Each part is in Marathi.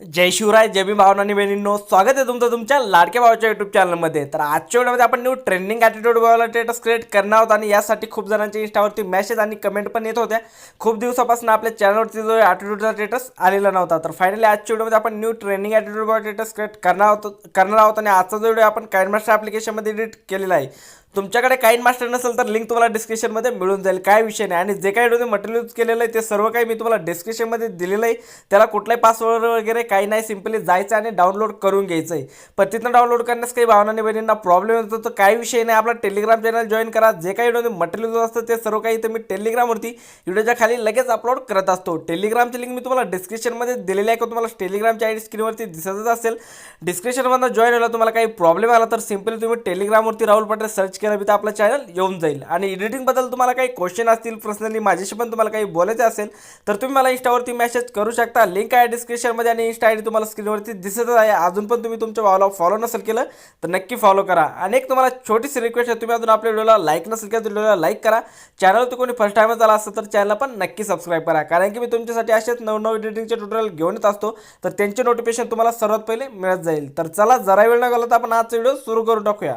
जय शिवराय जय मी भावना आणि बहिणींनो स्वागत आहे तुमचं तुमच्या लाडक्या भावाच्या युट्यूब चॅनलमध्ये तर आजच्या व्हिडिओमध्ये आपण न्यू ट्रेंडिंग ॲटिट्यूड भावाला स्टेटस क्रिएट करणार आहोत आणि यासाठी खूप जणांच्या इंस्टावरती मेसेज आणि कमेंट पण येत होत्या. खूप दिवसापासून आपल्या चॅनलवरती जो ॲटिट्यूडचा स्टेटस आलेला नव्हता. तर फायनली आजच्या व्हिडिओमध्ये आपण न्यू ट्रेंडिंग ॲटिट्यूड भावा स्टेटस क्रिएट करणार आहोत करणार आहोत आणि आजचा जो व्हिडिओ आपण काइनमास्टर ॲप्लिकेशनमध्ये एडिट केलेला आहे. तुमच्याकडे काइन मास्टर नसेल तर लिंक तुम्हाला डिस्क्रिप्शनमध्ये मिळून जाईल. काय विषय नाही. आणि जे काही मटेरियल यूज केलेलं आहे ते सर्व काही मी तुम्हाला डिस्क्रिप्शनमध्ये दिलेलं आहे. त्याला कुठलाही पासवर्ड वगैरे काही नाही सिम्पली जायचं आणि डाउनलोड करून घ्यायचं आहे पण तिथं डाउनलोड करण्यास काही भावना बहिणींना प्रॉब्लेम येतो तर काही विषय नाही. आपला टेलिग्राम चॅनल जॉईन करा. जे काही व्हिडिओ मटेरियल असतं ते सर्व काही तुम्ही मी टेलिग्रामवरती व्हिडिओच्या खाली लगेच अपलोड करत असतो. टेलिग्रामची लिंक मी तुम्हाला डिस्क्रिप्शनमध्ये दिलेली आहे. का तुम्हाला टेलिग्रामची आय डी स्क्रीनवरती दिसतच असेल. डिस्क्रिप्शनमधनं जॉईन व्हायला तुम्हाला काही प्रॉब्लेम आला तर सिम्पली तुम्ही टेलिग्रामवरती राहुल पटेल सर्च केलं तर आपला चॅनल येऊन जाईल. आणि एडिटिंगबद्दल तुम्हाला काही क्वेश्चन असतील पर्सनली माझ्याशी पण तुम्हाला काही बोलायचं असेल तर तुम्ही मला इंस्टावरती मेसेज करू शकता. लिंक आहे डिस्क्रिप्शनमध्ये आणि इंस्टा आय डी तुम्हाला स्क्रीनवरती दिसतच आहे. अजून पण तुम्ही तुमच्या भावाला फॉलो नसेल केलं तर नक्की फॉलो करा. आणि एक तुम्हाला छोटीशी रिक्वेस्ट आहे तुम्ही अजून आपल्या व्हिडिओला लाईक नसेल केलं तर व्हिडिओला लाईक करा. चॅनल तर कोणी फर्स्ट टाईमच आला असेल तर चॅनलला पण नक्की सबस्क्राईब करा. कारण की मी तुमच्यासाठी असेच नवनव एडिटिंगचे ट्युटोरियल घेऊन येत असतो तर त्यांचे नोटिफिकेशन तुम्हाला सर्वात पहिले मिळत जाईल. तर चला जरा वेळ न घालवता आपण आजचा व्हिडिओ सुरू करून टाकूया.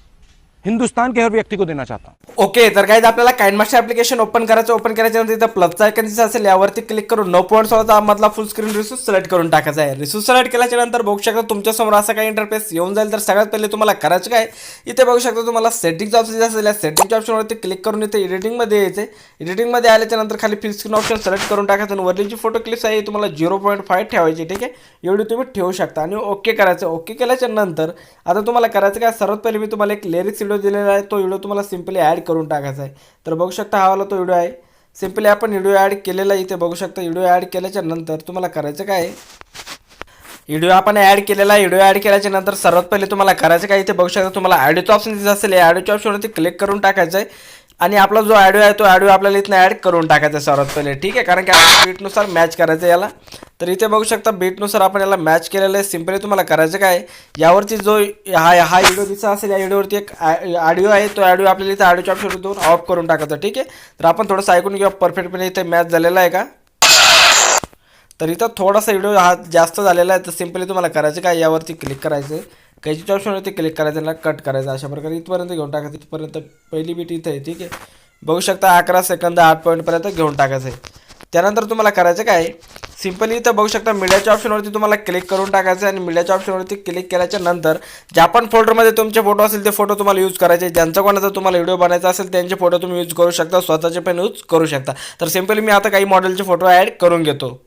हिंदुस्तान के हर व्यक्ति को देना चाहता हूँ। ओके तर काय आपल्याला काइन मास्टर ऍप्लिकेशन ओपन करायचं ओपन करायचं नंतर इथं प्लसचा आयकन दिसत असेल यावरती क्लिक करून नऊ पॉईंट सोळाचा मधला फुल स्क्रीन रिसोर्स सिलेक्ट करून टाकायचा आहे. रिसोर्स सिलेक्ट केल्याच्यानंतर बघू शकता तुमच्यासमोर असा काही इंटरफेस येऊन जाईल. तर सगळ्यात पहिले तुम्हाला करायचं काय इथे बघू शकता तुम्हाला सेटिंगचा ऑप्शन दिसत असेल. या सेटिंगच्या ऑप्शनवरती क्लिक करून इथे एडिटिंगमध्ये यायचे एडिटिंगमध्ये आल्याच्यानंतर खाली फिल स्क्रीन ऑप्शन सिलेक्ट करून टाकायचं आणि वरची फोटो क्लिप्स आहे तुम्हाला झिरो पॉईंट फाईव्ह ठेवायची ठीक आहे? एवढी तुम्ही ठेवू शकता आणि ओके करायचं. ओके केल्याच्यानंतर आता तुम्हाला करायचं काय सर्वात पहिले मी तुम्हाला एक लिरिक्स व्हिडिओ दिलेला आहे तो व्हिडिओ तुम्हाला सिम्पली ॲड करून टाकायचा आहे. तर बघू शकता हा वाला तो व्हिडिओ आहे. सिम्पली आपण व्हिडिओ ॲड केलेला इथे. बघू शकता व्हिडिओ ॲड केल्याच्यानंतर तुम्हाला करायचं काय व्हिडिओ आपण ॲड केलेला आहे. व्हिडिओ ॲड केल्याच्यानंतर सर्वात पहिले तुम्हाला करायचं काय इथे बघू शकता तुम्हाला ॲडिओचं ऑप्शन दिसत असेल. या ॲडिओच्या ऑप्शनवरती क्लिक करून टाकायचं आहे. आणि आपला जो ॲडिओ आहे तो ॲडिओ आपल्याला इथनं ॲड करून टाकायचा आहे सर्वात पहिले ठीक आहे? कारण की आपण बीटनुसार मॅच करायचं आहे याला. तर इथे बघू शकता बीटनुसार आपण याला मॅच केलेलं आहे. सिम्पली तुम्हाला करायचं काय यावरती जो हा हा व्हिडिओ दिसा असेल या व्हिडिओवरती एक ऑडिओ आहे तो ऑडिओ आपल्याला इथे ऑडिओच्या दोन ऑफ करून टाकायचा ठीक आहे? तर आपण थोडंसं ऐकून घेऊ परफेक्टपणे इथे मॅच झालेला आहे का? तर इथं थोडासा व्हिडिओ हा जास्त झालेला आहे तर सिम्पली तुम्हाला करायचं काय? यावरती क्लिक करायचं आहे. कैची ऑप्शनवरती क्लिक करायचं आणि कट करायचं अशा प्रकारे इथपर्यंत घेऊन टाकायचं. इथपर्यंत पहिली बीट इथं आहे ठीक आहे. बघू शकता अकरा सेकंद आठ पॉईंटपर्यंत घेऊन टाकायचं आहे. त्यानंतर तुम्हाला करायचं काय सिम्पली इथं बघू शकता मीडियाच्या ऑप्शनवरती तुम्हाला क्लिक करून टाकायचं आहे आणि मीडियाच्या ऑप्शनवरती क्लिक केल्याच्यानंतर ज्या पण फोल्डरमध्ये तुमचे फोटो असेल ते फोटो तुम्हाला यूज करायचे ज्यांचा कोणाचा तुम्हाला व्हिडिओ बनायचा असेल त्यांचे फोटो तुम्ही यूज करू शकता स्वतःचे पण यूज करू शकता. तर सिम्पली मी आता काही मॉडेलचे फोटो ॲड करून घेतो.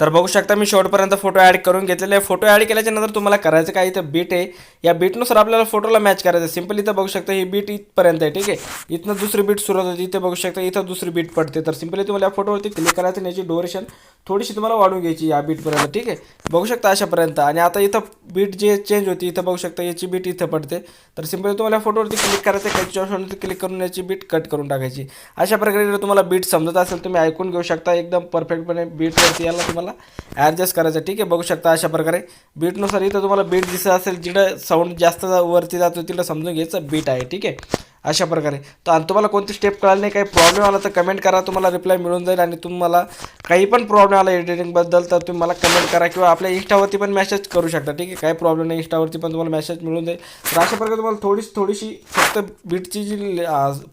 तर बघू शकता मी शेवटपर्यंत फोटो ॲड करून घेतलेले आहे. फोटो ॲड केल्याच्यानंतर तुम्हाला करायचं काय इथं बीट आहे. या बीटनुसार आपल्याला फोटोला मॅच करायचं सिम्पली इथं बघू शकता ही बीट इथपर्यंत आहे ठीक आहे? इथनं दुसरी बीट सुरुवात होती इथे बघू शकता इथं दुसरी बीट पडते. तर सिम्पली तुम्हाला या फोटोवरती क्लिक करायचं याची डोरेशन थोडीशी तुम्हाला वाढून घ्यायची या बीटपर्यंत ठीक आहे? बघू शकता अशापर्यंत. आणि आता इथं बीट जे चेंज होती इथं बघू शकता याची बीट इथं पडते. तर सिम्पली तुम्हाला फोटोवरती क्लिक करायचं खायची ऑप्शनवरती क्लिक करून याची बीट कट करून टाकायची. अशा प्रकारे जर तुम्हाला बीट समजत असेल तुम्ही ऐकून घेऊ शकता. एकदम परफेक्टपणे बीटवरती याला तुम्हाला ॲडजस्ट करायचं ठीक आहे? बघू शकता अशा प्रकारे. बीटनुसार इथं तुम्हाला बीट दिसत असेल जिथं साऊंड जास्त वरती जातो तिथं समजून घ्यायचं बीट आहे ठीक आहे? अशा प्रकारे. तर आणि तुम्हाला कोणती स्टेप कळाली नाही काही प्रॉब्लेम आला तर कमेंट करा तुम्हाला रिप्लाय मिळून जाईल आणि तुम्हाला काही पण प्रॉब्लेम आला एडिटिंगबद्दल तर तुम्ही मला कमेंट करा किंवा आपल्या इंस्टावरती पण मेसेज करू शकता ठीक आहे? काही प्रॉब्लेम नाही इंस्टावरती पण तुम्हाला मेसेज मिळून जाईल. तर अशा प्रकारे तुम्हाला थोडीशी थोडीशी फक्त बीटची जी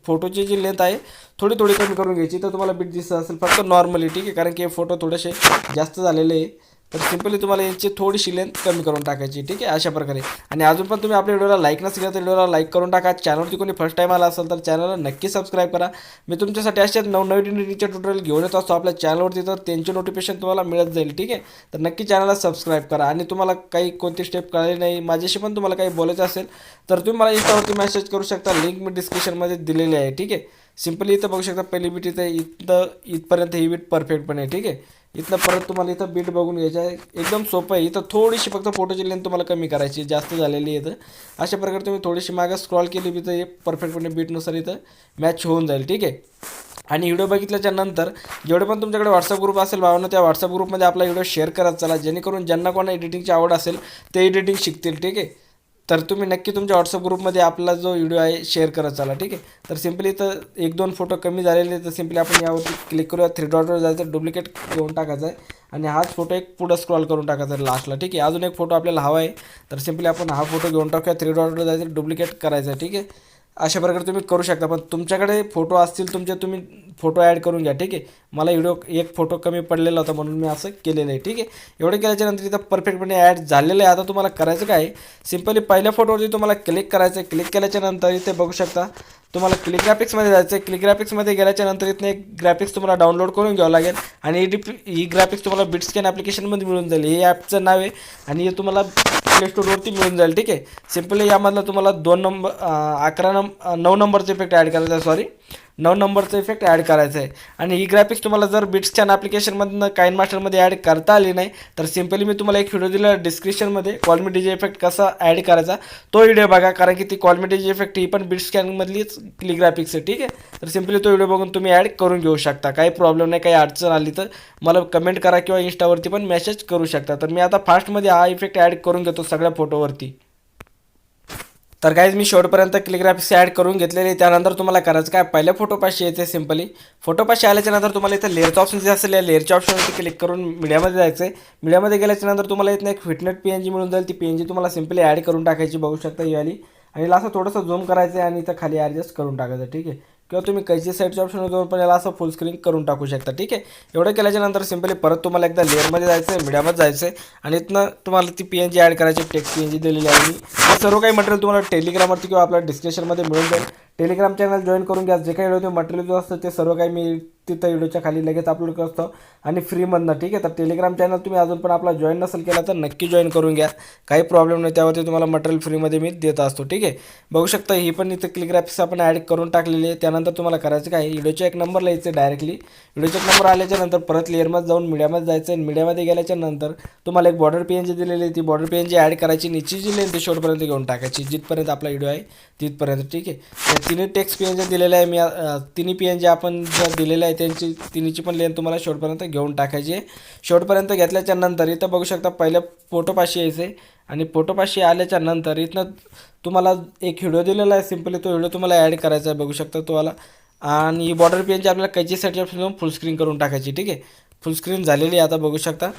फोटोची जी लेंथ आहे थोडी थोडी कमी करून घ्यायची. तर तुम्हाला बीट दिसत असेल फक्त नॉर्मली ठीक आहे? कारण की हे फोटो थोडेसे जास्त झालेले आहे. तर सिम्पली तुम्हाला याची थोडीशी लेंथ कमी करून टाकायची ठीक आहे? अशा प्रकारे. आणि अजून पण तुम्ही आपल्या व्हिडिओला लाईक नसेल तर व्हिडिओला लाईक करून टाका. चॅनलवरती कोणी फर्स्ट टाईम आला असेल तर चॅनलला नक्की सबस्क्राईब करा. मी तुमच्यासाठी असेच नवनवीन एडिटिंगचे ट्युटोरियल घेऊन येत असतो आपल्या चॅनलवरती तर त्यांची नोटिफिकेशन तुम्हाला मिळत जाईल ठीक आहे? तर नक्की चॅनलला सबस्क्राईब करा. आणि तुम्हाला काही कोणती स्टेप कळली नाही माझ्याशी पण तुम्हाला काही बोलायचं असेल तर तुम्ही मला इंस्टावरती मेसेज करू शकता. लिंक मी डिस्क्रिप्शनमध्ये दिलेली आहे ठीक आहे? सिम्पली इथं बघू शकता. पहिली बीट इथं इथं इथपर्यंत ही बीट परफेक्टपणे आहे ठीक आहे? इथलं परत तुम्हाला इथं बीट बघून घ्यायचं आहे. एकदम सोपं आहे. इथं थोडीशी फक्त फोटोची लेंथ तुम्हाला कमी करायची जास्त झालेली आहे इथं. अशा प्रकारे तुम्ही थोडीशी मागं स्क्रॉल केली बी तर हे परफेक्टपणे बीटनुसार इथं मॅच होऊन जाईल. ठीक आहे? आणि व्हिडिओ बघितल्याच्या नंतर जेवढे पण तुमच्याकडे व्हॉट्सअप ग्रुप असेल भावांनो त्या व्हॉट्सअप ग्रुपमध्ये आपला व्हिडिओ शेअर करत चला जेणेकरून ज्यांना कोणा एडिटिंगची आवड असेल ते एडिटिंग शिकतील. ठीक आहे? तर तुम्ही नक्की तुमच्या व्हॉट्सअप ग्रुपमध्ये आपला जो व्हिडिओ आहे शेअर करत चाला ठीक आहे? तर सिम्पली तर एक दोन फोटो कमी झालेले तर सिम्पली आपण यावरती क्लिक करूया. थ्री डॉटवर जायचं. डुप्लिकेट घेऊन टाकायचा आहे. आणि हाच फोटो एक पुढं स्क्रॉल करून टाकायचा आहे लास्टला ठीक आहे? अजून एक फोटो आपल्याला हवा आहे. तर सिम्पली आपण हा फोटो घेऊन टाकूया. थ्री डॉटवर जायचं. डुप्लिकेट करायचं आहे ठीक आहे? अशा प्रकारे तुम्ही करू शकता. पण तुमच्याकडे फोटो असतील तुमचे तुम्ही फोटो ॲड करून घ्या ठीक आहे? मला व्हिडिओ एक फोटो कमी पडलेला होता म्हणून मी असं केलेलं आहे ठीक आहे? एवढं केल्याच्यानंतर इथं परफेक्टपणे ॲड झालेलं आहे. आता तुम्हाला करायचं काय सिम्पली पहिल्या फोटोवरती तुम्हाला क्लिक करायचं आहे. क्लिक केल्याच्यानंतर इथे बघू शकता तुम्हाला क्लिक ग्राफिक्समध्ये जायचं आहे क्लिक ग्राफिक्समध्ये गेल्याच्यानंतर इथनं एक ग्राफिक्स तुम्हाला डाउनलोड करून घ्यावं लागेल. आणि ही डिप ही ग्राफिक्स तुम्हाला बिट स्कॅन ॲप्लिकेशनमध्ये मिळून जाईल. हे ॲपचं नाव आहे आणि हे तुम्हाला प्ले स्टोरवरती मिळून जाईल ठीक आहे? सिम्पली यामधलं तुम्हाला दोन नंबर अकरा नंबर नऊ नंबरचा इफेक्ट ॲड करायचा आहे सॉरी नऊ नंबरचा इफेक्ट ॲड करायचा आहे. आणि ही ग्राफिक्स तुम्हाला जर बिट्सच्या ॲप्लिकेशनमधनं काइन मास्टरमध्ये ॲड करता आली नाही तर सिम्पली मी तुम्हाला एक व्हिडिओ दिला डिस्क्रिप्शनमध्ये कॉलमी डीजे इफेक्ट कसा ॲड करायचा तो व्हिडिओ बघा कारण की ती कॉलमी डीजे इफेक्ट ही पण बिट क्लिग्राफिक्सचं ठीक आहे? तर सिम्पली तो व्हिडिओ बघून तुम्ही ॲड करून घेऊ शकता. काही प्रॉब्लेम नाही काही अडचण आली तर मला कमेंट करा किंवा इंस्टावरती पण मेसेज करू शकता. तर मी आता फास्टमध्ये हा इफेक्ट ॲड करून घेतो सगळ्या फोटोवरती तर काहीच मी शेवटपर्यंत क्लिग्राफिक्स ॲड करून घेतलेले. त्यानंतर तुम्हाला करायचं काय? पहिल्या फोटोपाशी यायचं सिम्पली फोटोपाशी आल्याच्यानंतर तुम्हाला इथं लेअरचं ऑप्शन जे असेल या लेअरच्या ऑप्शनवरती क्लिक करून मीडियामध्ये जायचं आहे मीडियामध्ये गेल्याच्यानंतर तुम्हाला इथं एक फिटनेट पी एन जी मिळून जाईल. ती पी एन जी तुम्हाला सिम्पली ॲड करून टाकायची बघू शकता ही वाली आणि याला असं थोडंसं झूम करायचं आहे आणि इथं खाली ॲडजस्ट करून टाकायचं ठीक आहे? किंवा तुम्ही कैची साईडच्या ऑप्शनवर जाऊन पण याला असं फुल स्क्रीन करून टाकू शकता ठीक आहे? एवढं केल्याच्यानंतर सिम्पली परत तुम्हाला एकदा लेअरमध्ये जायचं आहे मीडियामध्ये जायचं आहे आणि इथनं तुम्हाला ती पी एन जी ॲड करायची टेक्स्ट पी एन जी दिलेली आहे. मी सर्व काही मटेरियल तुम्हाला टेलिग्रामवरती किंवा आपल्या डिस्क्रिप्शनमध्ये मिळून जाईल. टेलिग्राम चॅनल जॉईन करून घ्या. जे काही व्हिडिओ मटेरियल जो असतं ते सर्व काही मी तिथं व्हिडिओच्या खाली लगेच अपलोड करतो. आणि फ्रीमधनं ठीक आहे? तर टेलिग्राम चॅनल तुम्ही अजून पण आपला जॉईन नसेल केला तर नक्की जॉईन करून घ्या. काही प्रॉब्लेम नाही त्यावरती तुम्हाला मटेरियल फ्रीमध्ये मी देत असतो ठीक आहे? बघू शकता ही पण इथं क्लिक आपण ॲड करून टाकलेली आहे. त्यानंतर तुम्हाला करायचं काय? व्हिडिओच्या एक नंबर लिहायचं डायरेक्टली व्हिडिओच्या एक नंबर आल्याच्यानंतर परत लेअरमध्ये जाऊन मीडियामध्ये जायचं आणि मीडियामध्ये गेल्याच्यानंतर तुम्हाला एक बॉर्डर पी एन जी दिलेली आहे. ती border P N G add करायची निची जी लेंथ शेवटपर्यंत घेऊन टाकायची जिथपर्यंत आपला व्हिडिओ आहे तिथपर्यंत ठीक आहे? तिन्ही टेक्स्ट पी एन जी दिलेल्या आहे. मी तिन्ही पी एन जी आपण ज्या दिलेल्या आहे त्यांची तिन्हीची पण लेन तुम्हाला शेवटपर्यंत घेऊन टाकायची आहे. शेवटपर्यंत घेतल्याच्या नंतर इथं बघू शकता पहिल्या फोटोपाशी यायचं. आहे आणि फोटोपाशी आल्याच्यानंतर इथनं तुम्हाला एक व्हिडिओ दिलेला आहे सिम्पली तो व्हिडिओ तुम्हाला ॲड करायचा आहे बघू शकता तुम्हाला. आणि बॉर्डर पेनची आपल्याला कैची सेटअप फुल स्क्रीन करून टाकायची ठीक आहे? फुल स्क्रीन झालेली आहे आता बघू शकता.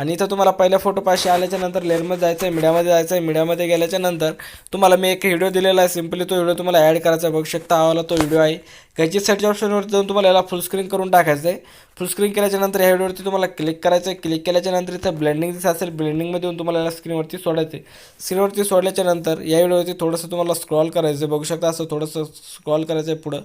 आणि इथं तुम्हाला पहिल्या फोटो पाशी आल्याच्यानंतर लेअरमध्ये जायचं आहे मीडियामध्ये जायचं आहे मीडियामध्ये गेल्याच्यानंतर तुम्हाला मी एक व्हिडिओ दिलेला आहे सिम्पली तो व्हिडिओ तुम्हाला ॲड करायचा आहे. बघू शकता आवाला तो व्हिडिओ आहे. कैची सेटच्या ऑप्शनवर जाऊन तुम्हाला याला फुल स्क्रीन करून टाकायचं आहे. फुल स्क्रीन केल्याच्यानंतर ह्या व्हिडिओवरती तुम्हाला क्लिक करायचं आहे क्लिक केल्याच्यानंतर इथं ब्लेंडिंग दिसत असेल ब्लेंडिंगमध्ये येऊन तुम्हाला याला स्क्रीनवरती सोडायचं आहे. स्क्रीनवरती सोडल्याच्या नंतर या व्हिडिओवरती थोडंसं तुम्हाला स्क्रॉल करायचं आहे बघू शकता असं थोडंसं स्क्रॉल करायचं आहे पुढं.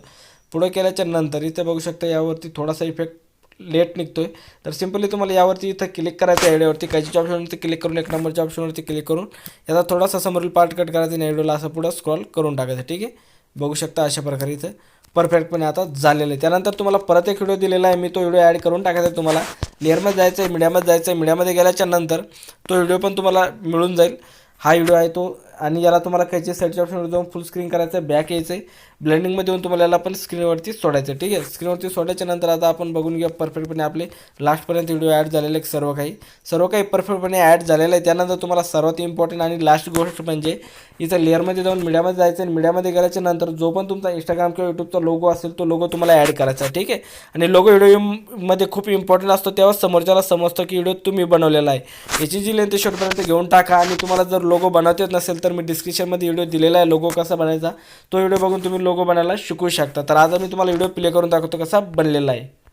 पुढं केल्याच्यानंतर इथं बघू शकता यावरती थोडासा इफेक्ट लेट निघतो आहे तर सिम्पली तुम्हाला यावरती इथं क्लिक करायचं आहे व्हिडिओवरती काहीच्या ऑप्शनवरती क्लिक करून एक नंबरच्या ऑप्शनवरती क्लिक करून याचा थोडासा समोरील पार्ट कट करायचा आणि व्हिडिओला असं पुढं स्क्रॉल करून टाकायचं ठीक आहे? बघू शकता अशा प्रकारे इथं परफेक्टपणे आता झालेलं आहे. त्यानंतर तुम्हाला परत एक व्हिडिओ दिलेला आहे. मी तो व्हिडिओ ॲड करून टाकायचा आहे तुम्हाला. लेअरमध्ये जायचं आहे मीडियामध्ये जायचं आहे मीडियामध्ये गेल्याच्यानंतर तो व्हिडिओ पण तुम्हाला मिळून जाईल. हा व्हिडिओ आहे तो आणि याला तुम्हाला खायचे साईडच्या ऑप्शनवर जाऊन फुल स्क्रीन करायचं आहे बॅक यायचं आहे ब्लेंडिंगमध्ये येऊन तुम्हाला याला पण स्क्रीनवरती सोडायचं आहे ठीक आहे? स्क्रीनवरती सोडायच्या नंतर आता आपण बघून घेऊ परफेक्टपणे आपले लास्टपर्यंत व्हिडिओ ॲड झालेले आहेत सर्व काही. सर्व काही परफेक्टपणे ॲड झालेलं आहे. त्यानंतर तुम्हाला सर्वात इम्पॉर्टंट आणि लास्ट गोष्ट म्हणजे इथं लेअरमध्ये जाऊन मीडियामध्ये जायचं आहे. मीडियामध्ये गेल्याच्यानंतर जो पण तुमचा इंस्टाग्राम किंवा यूट्यूबचा लोगो असेल तो लोगो तुम्हाला ॲड करायचा आहे ठीक आहे? आणि लोगो व्हिडिओमध्ये खूप इम्पॉर्टंट असतो. तेव्हा समोरच्याला समजतं की व्हिडिओ तुम्ही बनवलेला आहे. याची जी लेंथ शॉर्टपर्यंत घेऊन टाका. आणि तुम्हाला जर लोगो बनवतेच नसेल तर मी डिस्क्रिप्शनमध्ये व्हिडिओ दिलेला आहे. लोगो कसा बनायचा तो व्हिडिओ बघून तुम्ही लोगो बनायला शिकू शकता. तर आज मी तुम्हाला व्हिडिओ प्ले करून दाखवतो कसा बनलेला आहे.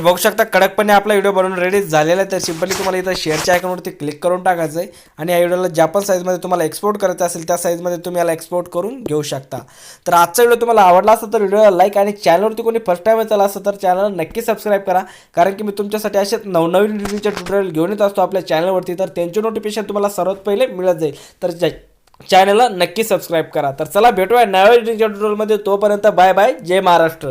तर बघू शकता कडकपणे आपला व्हिडिओ बनवून रेडी झालेला आहे. तर सिम्पली तुम्हाला इथं शेअरच्या आयकॉनवरती क्लिक करून टाकायचं आहे. आणि या व्हिडिओला ज्या पण साईजमध्ये तुम्हाला एक्सपोर्ट करायचं असेल त्या साईजमध्ये तुम्ही याला एक्सपोर्ट करून घेऊ शकता. तर आजचा व्हिडिओ तुम्हाला आवडला असता तर व्हिडिओला लाईक आणि चॅनलवरती कोणी फर्स्ट टाईम चला असेल तर चॅनलला नक्की सबस्क्राईब करा. कारण की मी तुमच्यासाठी असे नवनवीन व्हिडिओचे ट्युटोरियल घेऊन येत असतो आपल्या चॅनलवरती तर त्यांचे नोटिफिकेशन तुम्हाला सर्वात पहिले मिळत जाईल. तर चॅनलला नक्की सबस्क्राईब करा. तर चला भेटूया नव्या व्हिडिओच्या ट्युटोरियलमध्ये तोपर्यंत बाय बाय जय महाराष्ट्र.